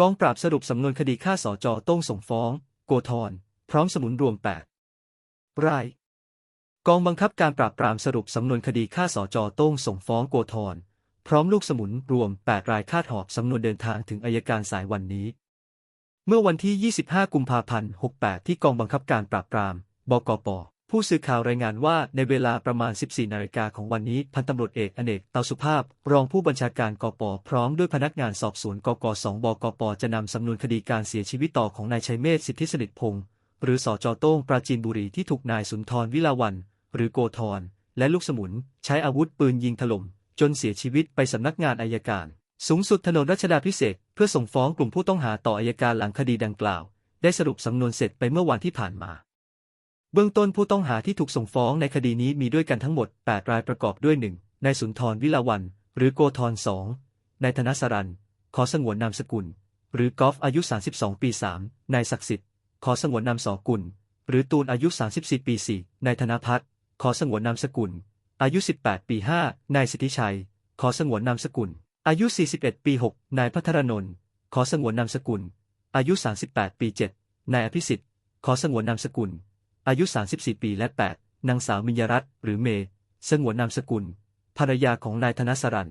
กองปราบสรุปสำนวนคดีฆ่าสจโต้งส่งฟ้อง โกธร พร้อมสมุนรวม 8 ราย กองบังคับการปราบปรามสรุปสำนวนคดีฆ่าสจโต้งส่งฟ้องโกธร พร้อมลูกสมุนรวม 8 รายคาดหอบสำนวนเดินทางถึงอายการสายวันนี้ เมื่อวันที่ 25 กุมภาพันธ์ 68 ที่กองบังคับการปราบปราม บกป ผู้สื่อข่าวรายงานว่าในเวลาประมาณ 14 นาฬิกาของวันนี้ พันตำรวจเอกอเนกเตาสุภาพ รองผู้บัญชาการกปพร้อมด้วยพนักงานสอบสวนกก2บกปจะนำสำนวนคดีการเสียชีวิตต่อของนายชัยเมธสิทธิสนิทพงศ์หรือสจโต้งปราจีนบุรีที่ถูกนายสุนทรวิลาวันหรือโกธรและลูกสมุน ใช้อาวุธปืนยิงถล่ม จนเสียชีวิตไปสำนักงานอายการ สูงสุดถนนรัชดาพิเศษเพื่อส่งฟ้องกลุ่มผู้ต้องหาต่ออายการหลังคดีดังกล่าว ได้สรุปสำนวนเสร็จไปเมื่อวันที่ผ่านมา เบื้องต้นผู้ต้องหาที่ถูกส่งฟ้องในคดีนี้มีด้วยกันทั้งหมด 8 รายประกอบด้วย 1. นายสุนทรวิลาวัน หรือโกธร2นายธนสรันขอสงวนนามสกุล หรือกอล์ฟอายุ 32 ปี 3. นายศักดิ์สิทธิ์ ขอสงวนนามสกุล หรือตูนอายุ 34 ปี 4. นายธนพัฒน์ขอสงวนนามสกุล อายุ 18 ปี 5 นายสิทธิชัย ขอสงวนนามสกุล อายุ 41 ปี 6 นายพัทรนนท์ขอสงวนนามสกุล อายุ 38 ปี 7 นายอภิสิทธิ์ ขอสงวนนามสกุล อายุ 34 ปีและ 8 นางสาวมิญญรัตหรือเมย์สงวนนามสกุล ภรรยาของนายธนสรัน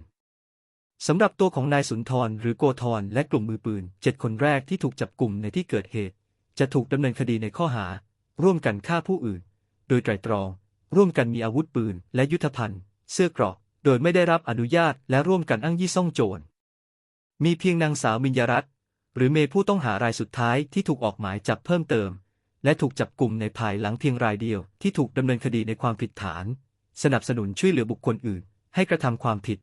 สำหรับตัวของนายสุนทรหรือโกธรและกลุ่มมือปืนเจ็ดคนแรกที่ถูกจับกลุ่มในที่เกิดเหตุ จะถูกดำเนินคดีในข้อหา ร่วมกันฆ่าผู้อื่น โดยไตรตรอง ร่วมกันมีอาวุธปืน และยุทธภัณฑ์ เสื้อกราะโดยไม่ได้รับอนุญาตและร่วมกันอ้างยี่ซ่องโจร มีเพียงนางสาวมิญญรัตหรือเมย์ผู้ต้องหารายสุดท้ายที่ถูกออกหมายจับเพิ่มเติม และถูกจับกลุ่มในภายหลังเพียงรายเดียวที่ถูกดำเนินคดีในความผิดฐาน สนับสนุนช่วยเหลือบุคคลอื่น ให้กระทำความผิด